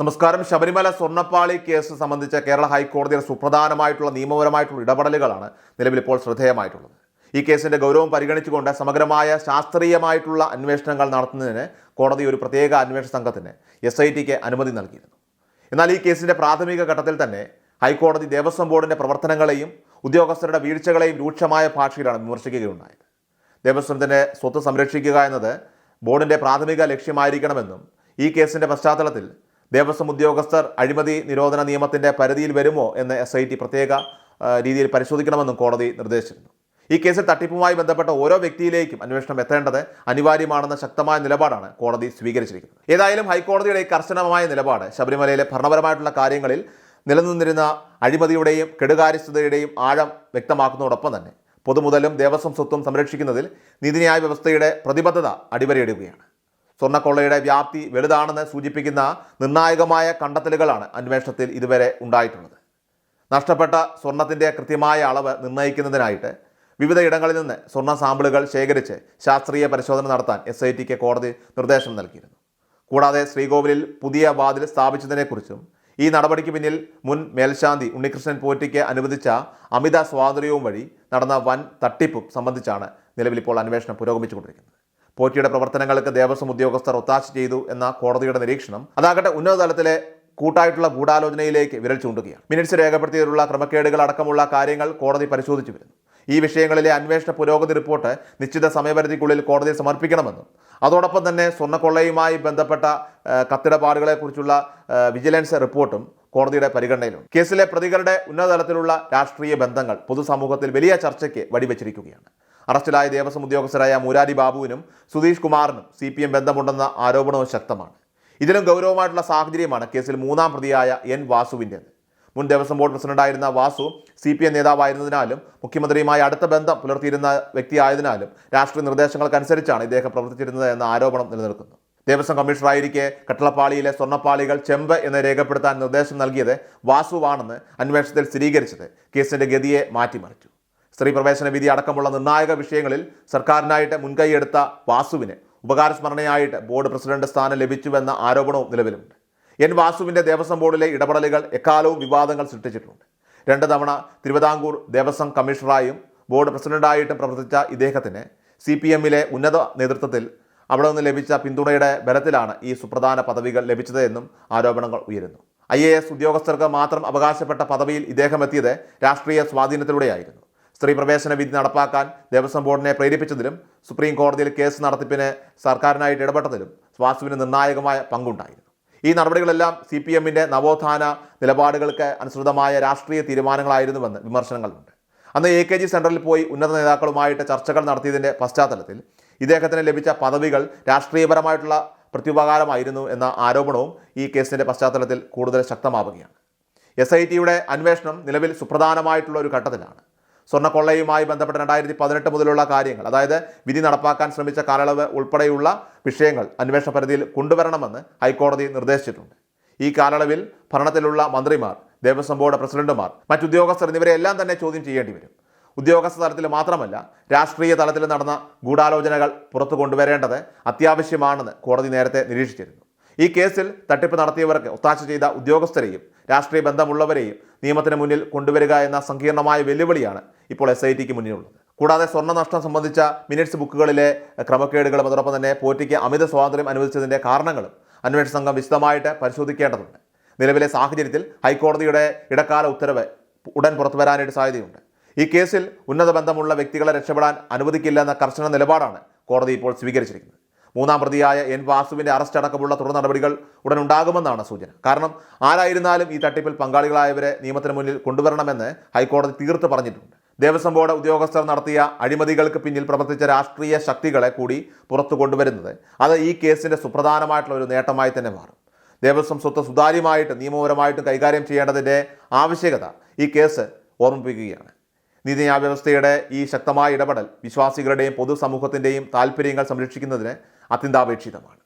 നമസ്കാരം. ശബരിമല സ്വർണപ്പാളി കേസ് സംബന്ധിച്ച കേരള ഹൈക്കോടതിയുടെ സുപ്രധാനമായിട്ടുള്ള നിയമപരമായിട്ടുള്ള ഇടപെടലുകളാണ് നിലവിൽ ഇപ്പോൾ ശ്രദ്ധേയമായിട്ടുള്ളത്. ഈ കേസിന്റെ ഗൗരവം പരിഗണിച്ചുകൊണ്ട് സമഗ്രമായ ശാസ്ത്രീയമായിട്ടുള്ള അന്വേഷണങ്ങൾ നടത്തുന്നതിന് കോടതി ഒരു പ്രത്യേക അന്വേഷണ സംഘത്തിന് എസ് ഐ ടിക്ക് അനുമതി നൽകിയിരുന്നു. എന്നാൽ ഈ കേസിന്റെ പ്രാഥമിക ഘട്ടത്തിൽ തന്നെ ഹൈക്കോടതി ദേവസ്വം ബോർഡിന്റെ പ്രവർത്തനങ്ങളെയും ഉദ്യോഗസ്ഥരുടെ വീഴ്ചകളെയും രൂക്ഷമായ ഭാഷയിലാണ് വിമർശിക്കുകയുണ്ടായത്. ദേവസ്വത്തിന്റെ സ്വത്ത് സംരക്ഷിക്കുക എന്നത് ബോർഡിന്റെ പ്രാഥമിക ലക്ഷ്യമായിരിക്കണമെന്നും ഈ കേസിന്റെ പശ്ചാത്തലത്തിൽ ദേവസ്വം ഉദ്യോഗസ്ഥർ അഴിമതി നിരോധന നിയമത്തിന്റെ പരിധിയിൽ വരുമോ എന്ന് എസ് ഐ ടി പ്രത്യേക രീതിയിൽ പരിശോധിക്കണമെന്നും കോടതി നിർദ്ദേശിച്ചിരുന്നു. ഈ കേസിൽ തട്ടിപ്പുമായി ബന്ധപ്പെട്ട ഓരോ വ്യക്തിയിലേക്കും അന്വേഷണം എത്തേണ്ടത് അനിവാര്യമാണെന്ന ശക്തമായ നിലപാടാണ് കോടതി സ്വീകരിച്ചിരിക്കുന്നത്. ഏതായാലും ഹൈക്കോടതിയുടെ കർശനമായ നിലപാട് ശബരിമലയിലെ ഭരണപരമായിട്ടുള്ള കാര്യങ്ങളിൽ നിലനിന്നിരുന്ന അഴിമതിയുടെയും കെടുകാര്യസ്ഥതയുടെയും ആഴം വ്യക്തമാക്കുന്നതോടൊപ്പം തന്നെ പൊതുമുതലും ദേവസ്വം സ്വത്തും സംരക്ഷിക്കുന്നതിൽ നീതിന്യായ വ്യവസ്ഥയുടെ പ്രതിബദ്ധത അടിവരയിടുകയാണ്. സ്വർണക്കൊള്ളയുടെ വ്യാപ്തി വലുതാണെന്ന് സൂചിപ്പിക്കുന്ന നിർണായകമായ കണ്ടെത്തലുകളാണ് അന്വേഷണത്തിൽ ഇതുവരെ ഉണ്ടായിട്ടുള്ളത്. നഷ്ടപ്പെട്ട സ്വർണത്തിന്റെ കൃത്യമായ അളവ് നിർണയിക്കുന്നതിനായിട്ട് വിവിധ ഇടങ്ങളിൽ നിന്ന് സ്വർണ സാമ്പിളുകൾ ശേഖരിച്ച് ശാസ്ത്രീയ പരിശോധന നടത്താൻ എസ് ഐ ടിക്ക് കോടതി നിർദ്ദേശം നൽകിയിരുന്നു. കൂടാതെ ശ്രീകോവിലിൽ പുതിയ വാതിൽ സ്ഥാപിച്ചതിനെക്കുറിച്ചും ഈ നടപടിക്ക് പിന്നിൽ മുൻ മേൽശാന്തി ഉണ്ണികൃഷ്ണൻ പോറ്റിക്ക് അനുവദിച്ച അമിത സ്വാതന്ത്ര്യവും വഴി നടന്ന വൻ തട്ടിപ്പും സംബന്ധിച്ചാണ് നിലവിൽ ഇപ്പോൾ അന്വേഷണം പുരോഗമിച്ചുകൊണ്ടിരിക്കുന്നത്. പോറ്റിയുടെ പ്രവർത്തനങ്ങൾക്ക് ദേവസ്വം ഉദ്യോഗസ്ഥർ ഒത്താശ ചെയ്തു എന്ന കോടതിയുടെ നിരീക്ഷണം അതാകട്ടെ ഉന്നതതലത്തിലെ കൂട്ടായിട്ടുള്ള ഗൂഢാലോചനയിലേക്ക് വിരൽ ചൂണ്ടുകയാണ്. മിനിറ്റ്സ് രേഖപ്പെടുത്തിയതിലുള്ള ക്രമക്കേടുകൾ അടക്കമുള്ള കാര്യങ്ങൾ കോടതി പരിശോധിച്ചു വരുന്നു. ഈ വിഷയങ്ങളിലെ അന്വേഷണ പുരോഗതി റിപ്പോർട്ട് നിശ്ചിത സമയപരിധിക്കുള്ളിൽ കോടതിയിൽ സമർപ്പിക്കണമെന്നും അതോടൊപ്പം തന്നെ സ്വർണക്കൊള്ളയുമായി ബന്ധപ്പെട്ട കത്തിടപാടുകളെക്കുറിച്ചുള്ള വിജിലൻസ് റിപ്പോർട്ടും കോടതിയുടെ പരിഗണനയിലുണ്ട്. കേസിലെ പ്രതികളുടെ ഉന്നതതലത്തിലുള്ള രാഷ്ട്രീയ ബന്ധങ്ങൾ പൊതുസമൂഹത്തിൽ വലിയ ചർച്ചയ്ക്ക് വടിവെച്ചിരിക്കുകയാണ്. അറസ്റ്റിലായ ദേവസ്വം ഉദ്യോഗസ്ഥരായ മുരാരി ബാബുവിനും സുധീഷ് കുമാറിനും സി പി എം ബന്ധമുണ്ടെന്ന ആരോപണവും ശക്തമാണ്. ഇതിലും ഗൗരവമായിട്ടുള്ള സാഹചര്യമാണ് കേസിൽ മൂന്നാം പ്രതിയായ എൻ വാസുവിന്റേത്. മുൻ ദേവസ്വം ബോർഡ് പ്രസിഡന്റായിരുന്ന വാസു സി പി എം നേതാവായിരുന്നതിനാലും മുഖ്യമന്ത്രിയുമായി അടുത്ത ബന്ധം പുലർത്തിയിരുന്ന വ്യക്തിയായതിനാലും രാഷ്ട്രീയ നിർദ്ദേശങ്ങൾക്കനുസരിച്ചാണ് ഇദ്ദേഹം പ്രവർത്തിച്ചിരുന്നത് എന്ന ആരോപണം നിലനിൽക്കുന്നു. ദേവസ്വം കമ്മീഷണറായിരിക്കെ കട്ടളപ്പാളിയിലെ സ്വർണപ്പാളികൾ ചെമ്പ് എന്ന് രേഖപ്പെടുത്താൻ നിർദ്ദേശം നൽകിയത് വാസുവാണെന്ന് അന്വേഷണത്തിൽ സ്ഥിരീകരിച്ചത് കേസിന്റെ ഗതിയെ മാറ്റിമറിച്ചു. സ്ത്രീ പ്രവേശന വിധി അടക്കമുള്ള നിർണായക വിഷയങ്ങളിൽ സർക്കാരിനായിട്ട് മുൻകൈയെടുത്ത വാസുവിന് ഉപകാരസ്മരണയായിട്ട് ബോർഡ് പ്രസിഡന്റ് സ്ഥാനം ലഭിച്ചുവെന്ന ആരോപണവും നിലവിലുണ്ട്. എൻ വാസുവിന്റെ ദേവസ്വം ബോർഡിലെ ഇടപെടലുകൾ എക്കാലവും വിവാദങ്ങൾ സൃഷ്ടിച്ചിട്ടുണ്ട്. രണ്ട് തവണ തിരുവിതാംകൂർ ദേവസ്വം കമ്മീഷണറായും ബോർഡ് പ്രസിഡന്റായിട്ടും പ്രവർത്തിച്ച ഇദ്ദേഹത്തിന് സി പി എമ്മിലെ ഉന്നത നേതൃത്വത്തിൽ അവിടെ നിന്ന് ലഭിച്ച പിന്തുണയുടെ ബലത്തിലാണ് ഈ സുപ്രധാന പദവികൾ ലഭിച്ചത് എന്നും ആരോപണങ്ങൾ ഉയരുന്നു. ഐ ഉദ്യോഗസ്ഥർക്ക് മാത്രം അവകാശപ്പെട്ട പദവിയിൽ ഇദ്ദേഹം എത്തിയത് രാഷ്ട്രീയ സ്വാധീനത്തിലൂടെയായിരുന്നു. സ്ത്രീ പ്രവേശന വിധി നടപ്പാക്കാൻ ദേവസ്വം ബോർഡിനെ പ്രേരിപ്പിച്ചതിലും സുപ്രീം കോടതിയിൽ കേസ് നടത്തിപ്പിന് സർക്കാരിനായിട്ട് ഇടപെട്ടതിലും വാസുവിന് നിർണായകമായ പങ്കുണ്ടായിരുന്നു. ഈ നടപടികളെല്ലാം സി പി എമ്മിന്റെ നവോത്ഥാന നിലപാടുകൾക്ക് അനുസൃതമായ രാഷ്ട്രീയ തീരുമാനങ്ങളായിരുന്നുവെന്ന് വിമർശനങ്ങളുണ്ട്. അന്ന് എ കെ ജി സെന്ററിൽ പോയി ഉന്നത നേതാക്കളുമായിട്ട് ചർച്ചകൾ നടത്തിയതിന്റെ പശ്ചാത്തലത്തിൽ ഇദ്ദേഹത്തിന് ലഭിച്ച പദവികൾ രാഷ്ട്രീയപരമായിട്ടുള്ള പ്രത്യുപകാരമായിരുന്നു എന്ന ആരോപണവും ഈ കേസിന്റെ പശ്ചാത്തലത്തിൽ കൂടുതൽ ശക്തമാവുകയാണ്. എസ് ഐ ടിയുടെ അന്വേഷണം നിലവിൽ സുപ്രധാനമായിട്ടുള്ള ഒരു ഘട്ടത്തിലാണ്. സ്വർണക്കൊള്ളയുമായി ബന്ധപ്പെട്ട് രണ്ടായിരത്തി പതിനെട്ട് മുതലുള്ള കാര്യങ്ങൾ അതായത് വിധി നടപ്പാക്കാൻ ശ്രമിച്ച കാലയളവ് ഉൾപ്പെടെയുള്ള വിഷയങ്ങൾ അന്വേഷണ പരിധിയിൽ കൊണ്ടുവരണമെന്ന് ഹൈക്കോടതി നിർദ്ദേശിച്ചിട്ടുണ്ട്. ഈ കാലയളവിൽ ഭരണത്തിലുള്ള മന്ത്രിമാർ ദേവസ്വം ബോർഡ് പ്രസിഡന്റുമാർ മറ്റുദ്യോഗസ്ഥർ എന്നിവരെല്ലാം തന്നെ ചോദ്യം ചെയ്യേണ്ടി വരും. ഉദ്യോഗസ്ഥ തലത്തിൽ മാത്രമല്ല രാഷ്ട്രീയ തലത്തിൽ നടന്ന ഗൂഢാലോചനകൾ പുറത്തു കൊണ്ടുവരേണ്ടത് അത്യാവശ്യമാണെന്ന് കോടതി നേരത്തെ നിരീക്ഷിച്ചിരുന്നു. ഈ കേസിൽ തട്ടിപ്പ് നടത്തിയവർക്ക് ഒത്താശ ചെയ്ത ഉദ്യോഗസ്ഥരെയും രാഷ്ട്രീയ ബന്ധമുള്ളവരെയും നിയമത്തിന് മുന്നിൽ കൊണ്ടുവരിക എന്ന സങ്കീർണമായ വെല്ലുവിളിയാണ് ഇപ്പോൾ എസ് ഐ ടിക്ക് മുന്നിലുള്ളത്. കൂടാതെ സ്വർണ നഷ്ടം സംബന്ധിച്ച മിനിറ്റ്സ് ബുക്കുകളിലെ ക്രമക്കേടുകളും അതോടൊപ്പം തന്നെ പോറ്റിക്ക് അമിത സ്വാതന്ത്ര്യം അനുവദിച്ചതിന്റെ കാരണങ്ങളും അന്വേഷണ സംഘം വിശദമായിട്ട് പരിശോധിക്കേണ്ടതുണ്ട്. നിലവിലെ സാഹചര്യത്തിൽ ഹൈക്കോടതിയുടെ ഇടക്കാല ഉത്തരവ് ഉടൻ പുറത്തു വരാനായിട്ട് സാധ്യതയുണ്ട്. ഈ കേസിൽ ഉന്നത ബന്ധമുള്ള വ്യക്തികളെ രക്ഷപ്പെടാൻ അനുവദിക്കില്ല എന്ന കർശന നിലപാടാണ് കോടതി ഇപ്പോൾ സ്വീകരിച്ചിരിക്കുന്നത്. മൂന്നാം പ്രതിയായ എൻ വാസുവിന്റെ അറസ്റ്റ് അടക്കമുള്ള തുടർ നടപടികൾ ഉടൻ ഉണ്ടാകുമെന്നാണ് സൂചന. കാരണം ആരായിരുന്നാലും ഈ തട്ടിപ്പിൽ പങ്കാളികളായവരെ നിയമത്തിന് മുന്നിൽ കൊണ്ടുവരണമെന്ന് ഹൈക്കോടതി തീർത്ത് പറഞ്ഞിട്ടുണ്ട്. ദേവസ്വം ബോർഡ് ഉദ്യോഗസ്ഥർ നടത്തിയ അഴിമതികൾക്ക് പിന്നിൽ പ്രവർത്തിച്ച രാഷ്ട്രീയ ശക്തികളെ കൂടി പുറത്തു കൊണ്ടുവരുന്നത് അത് ഈ കേസിന്റെ സുപ്രധാനമായിട്ടുള്ള ഒരു നേട്ടമായി തന്നെ മാറും. ദേവസ്വം സ്വത്ത് സുതാര്യമായിട്ട് നിയമപരമായിട്ട് കൈകാര്യം ചെയ്യേണ്ടതിന്റെ ആവശ്യകത ഈ കേസ് ഓർമ്മിപ്പിക്കുകയാണ്. നീതിന്യായ വ്യവസ്ഥയുടെ ഈ ശക്തമായ ഇടപെടൽ വിശ്വാസികളുടെയും പൊതുസമൂഹത്തിന്റെയും താല്പര്യങ്ങൾ സംരക്ഷിക്കുന്നതിന് അത്യന്താപേക്ഷിതമാണ്.